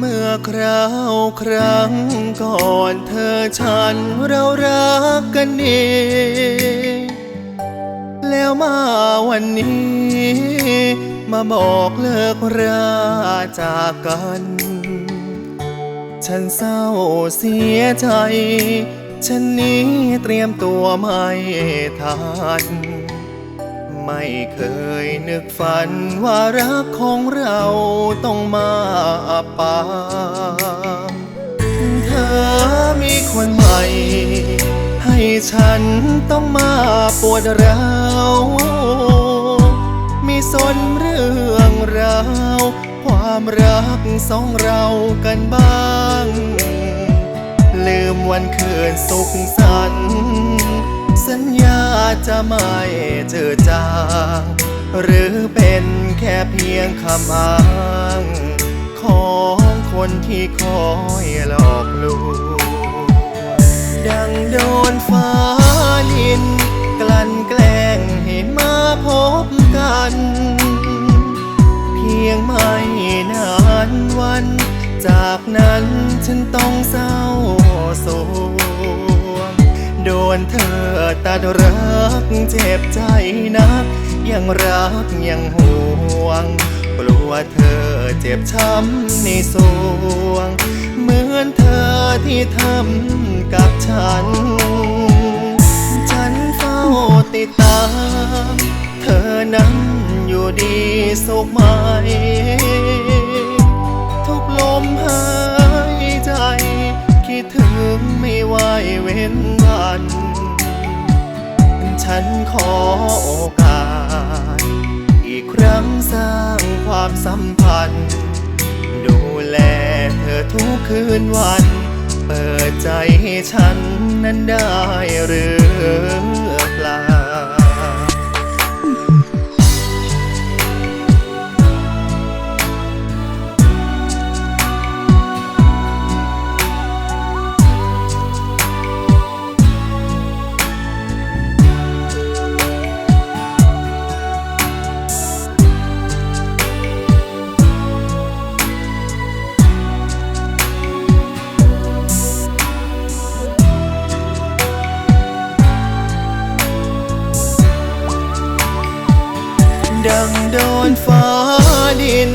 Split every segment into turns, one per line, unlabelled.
เมื่อคราวครั้งก่อนเธอฉันเรารักกันเองแล้วมาวันนี้ มาบอกเลิกราจากกัน ฉันเศร้าเสียใจ ฉันนี้เตรียมตัวไม่ทัน ไม่เคยนึกฝันว่ารักของเราต้องมาอับปางเธอมีคนใหม่ ให้ฉันต้องมาปวดร้าวมีสนเรื่องราว ความรักสองเรากันบ้าง ลืมวันคืนสุขสันต์ สัญญาจะไม่เจอจางหรือเป็นแค่เพียงคำอ้างของคนที่คอยหลอกลวงดังโดนฟ้าลิน กลั่นแกล้งให้มาพบกัน เพียงไม่นานวัน จากนั้นฉันต้องเศร้าโศก โดนเธอตัดรักเจ็บใจนัก ยังรักยังห่วง กลัวเธอเจ็บช้ำในสวง เหมือนเธอที่ทำกับฉัน ฉันเฝ้าติดตาม เธอนั้นอยู่ดีสุขไหม ทุกลมหายใจ คิดถึงไม่ไหวเว้นัน ฉันขอโอกาส อีกครั้งสร้างความสัมพันธ์ ดูแลเธอทุกคืนวัน เปิดใจให้ฉันนั้นได้หรือ โดนฟ้าดิน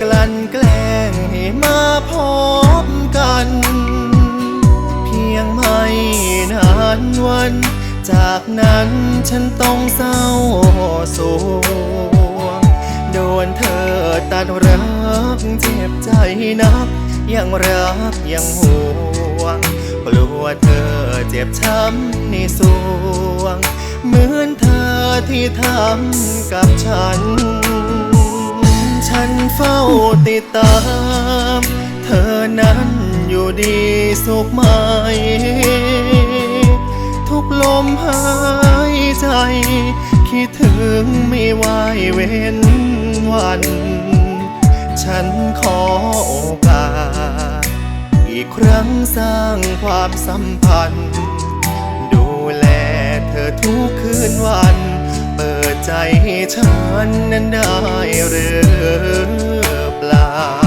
กลั่นแกล้งให้มาพบกัน เพียงไม่นานวัน จากนั้นฉันต้องเศร้าโศกโดนเธอตัดรักเจ็บใจนัก ยังรักยังห่วง เจ็บช้ำในสวง เหมือนเธอที่ทำกับฉัน ฉันเฝ้าติดตาม เธอนั้นอยู่ดีสุขไหม ทุกลมหายใจ คิดถึงไม่ไหวเว้นวัน ฉันขอโอก อีกครั้งสร้างความสัมพันธ์ ดูแลเธอทุกคืนวัน เปิดใจให้ฉันนั้นได้หรือเปล่า